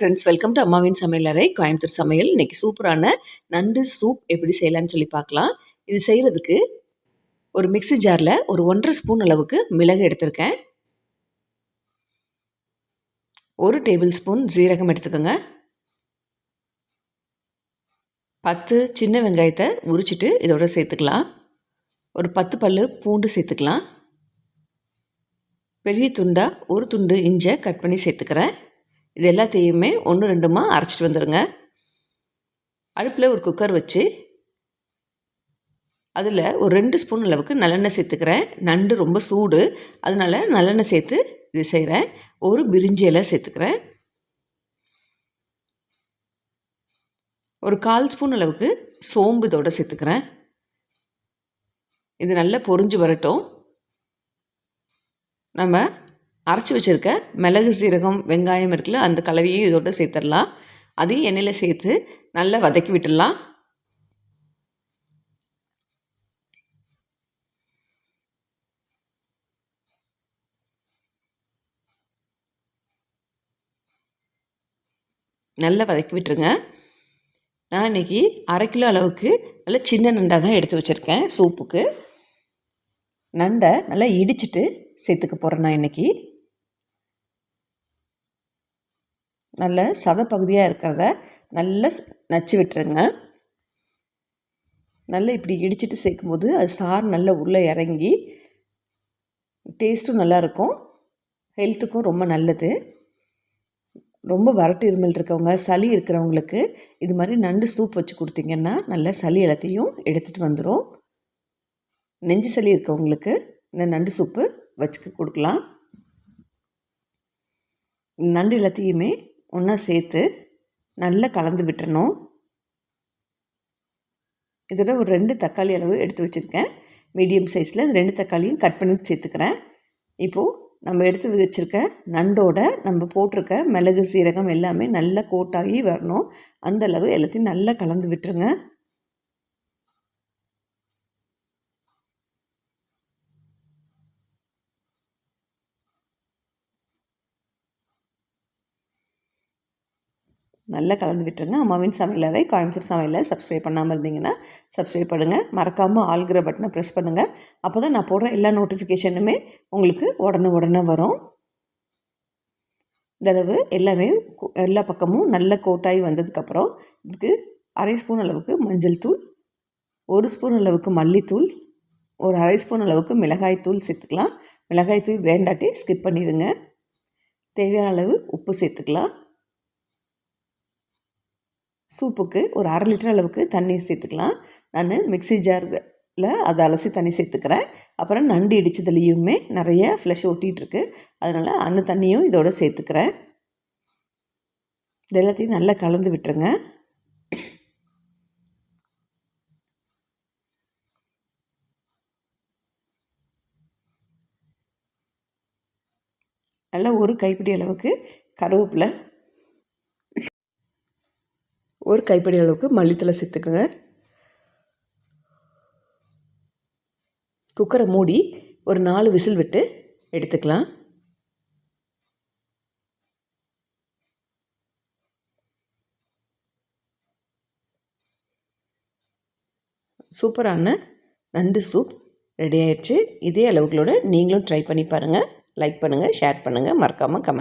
Friends welcome to அம்மாவின் சமையலறை கோயம்புத்தூர் சமையல். இன்றைக்கி சூப்பரான நண்டு சூப் எப்படி செய்யலான்னு சொல்லி பார்க்கலாம். இது செய்கிறதுக்கு ஒரு மிக்சி ஜாரில் ஒரு ஒன்றரை ஸ்பூன் அளவுக்கு மிளகு எடுத்திருக்கேன். ஒரு டேபிள் ஸ்பூன் ஜீரகம் எடுத்துக்கோங்க. பத்து சின்ன வெங்காயத்தை உரிச்சிட்டு இதோட சேர்த்துக்கலாம். ஒரு பத்து பல் பூண்டு சேர்த்துக்கலாம். பெரிய துண்டாக ஒரு துண்டு இஞ்சை கட் பண்ணி சேர்த்துக்கிறேன். இது எல்லாத்தையுமே ஒன்று ரெண்டுமா அரைச்சிட்டு வந்துடுங்க அடுப்பில் ஒரு குக்கர் வச்சு அதில் ஒரு ரெண்டு ஸ்பூன் அளவுக்கு நல்லெண்ணெய் சேர்த்துக்கிறேன். நண்டு ரொம்ப சூடு. அதனால் நல்லெண்ணெய் சேர்த்து இது செய்கிறேன் ஒரு பிரிஞ்சி இலை சேர்த்துக்கிறேன். ஒரு கால் ஸ்பூன் அளவுக்கு சோம்பு இதோடு சேர்த்துக்கிறேன். இது நல்லா பொறிஞ்சு வரட்டும். நம்ம அரைச்சி வச்சுருக்க மிளகு சீரகம் வெங்காயம் இருக்குல்ல அந்த கலவையும் இதோட சேர்த்துடலாம். அதையும் எண்ணெயில் சேர்த்து நல்லா வதக்கி விட்டுடலாம். நல்லா வதக்கி விட்டுருங்க. நான் இன்றைக்கி அரை கிலோ அளவுக்கு நல்லா சின்ன நண்டாக தான் எடுத்து வச்சுருக்கேன் சூப்புக்கு. நண்டை நல்லா இடிச்சிட்டு சேர்த்துக்க போகிறேன் நான் இன்றைக்கி நல்ல சத பகுதியாக இருக்கிறத நல்லா நச்சு விட்டுருங்க. நல்லா இப்படி இடிச்சிட்டு சேர்க்கும்போது அது சார் நல்லா உள்ளே இறங்கி டேஸ்ட்டும் நல்லாயிருக்கும் ஹெல்த்துக்கும் ரொம்ப நல்லது. ரொம்ப வறட்டு இருமல் இருக்கவங்க சளி இருக்கிறவங்களுக்கு இது மாதிரி நண்டு சூப் வச்சு கொடுத்தீங்கன்னா நல்லா சளி எல்லாத்தையும் எடுத்துகிட்டு வந்துடும் நெஞ்சு சளி இருக்கவங்களுக்கு இந்த நண்டு சூப்பு வச்சுக்க கொடுக்கலாம். நண்டு எல்லாத்தையுமே ஒன்றா சேர்த்து நல்லா கலந்து விட்டுறணும். இதோட ஒரு ரெண்டு தக்காளி அளவு எடுத்து வச்சுருக்கேன். மீடியம் சைஸில் இந்த ரெண்டு தக்காளியும் கட் பண்ணி சேர்த்துக்கிறேன். இப்போது நம்ம எடுத்து வச்சுருக்க நண்டோட நம்ம போட்டிருக்க மிளகு சீரகம் எல்லாமே நல்லா கோட்டாகி வரணும். அந்தளவு எல்லாத்தையும் நல்லா கலந்து விட்டுருங்க. நல்லா கலந்து விட்டுருங்க. அம்மாவின் சமையலறை கோயம்புத்தூர் சமையலில் சப்ஸ்கிரைப் பண்ணாமல் இருந்தீங்கன்னா சப்ஸ்கிரைப் பண்ணுங்கள் மறக்காமல் ஆள்கிற பட்டனை ப்ரெஸ் பண்ணுங்கள் அப்போ தான் நான் போடுற எல்லா நோட்டிஃபிகேஷனுமே உங்களுக்கு உடனே உடனே வரும். தடவு எல்லாமே எல்லா பக்கமும் நல்ல கோட்டாகி வந்ததுக்கப்புறம் இதுக்கு அரை ஸ்பூன் அளவுக்கு மஞ்சள் தூள் ஒரு ஸ்பூன் அளவுக்கு மல்லித்தூள் ஒரு அரை ஸ்பூன் அளவுக்கு மிளகாய் தூள் சேர்த்துக்கலாம். மிளகாய் தூள் வேண்டாட்டி ஸ்கிப் பண்ணிடுங்க. தேவையான அளவு உப்பு சேர்த்துக்கலாம். சூப்புக்கு ஒரு அரை லிட்டர் அளவுக்கு தண்ணி சேர்த்துக்கலாம். நான் மிக்சி ஜாரில் அதை அலசி தண்ணி சேர்த்துக்கிறேன். அப்புறம் நண்டு இடித்ததுலேயுமே நிறைய ஃப்ளஷ் ஒட்டிகிட்ருக்கு அதனால் அந்த தண்ணியும் இதோடு சேர்த்துக்கிறேன். இது எல்லாத்தையும் நல்லா கலந்து விட்டுருங்க. நல்லா ஒரு கைப்பிடி அளவுக்கு கருவேப்பிலை ஒரு கைப்பிடி அளவுக்கு மல்லித்தலை சேர்த்துக்கோங்க. குக்கரை மூடி ஒரு நாலு விசில் விட்டு எடுத்துக்கலாம். சூப்பரான நண்டு சூப் ரெடி ஆயிடுச்சு. இதே அளவுகளோடு நீங்களும் ட்ரை பண்ணி பாருங்கள் லைக் பண்ணுங்கள் ஷேர் பண்ணுங்கள் மறக்காமல் கமெண்ட்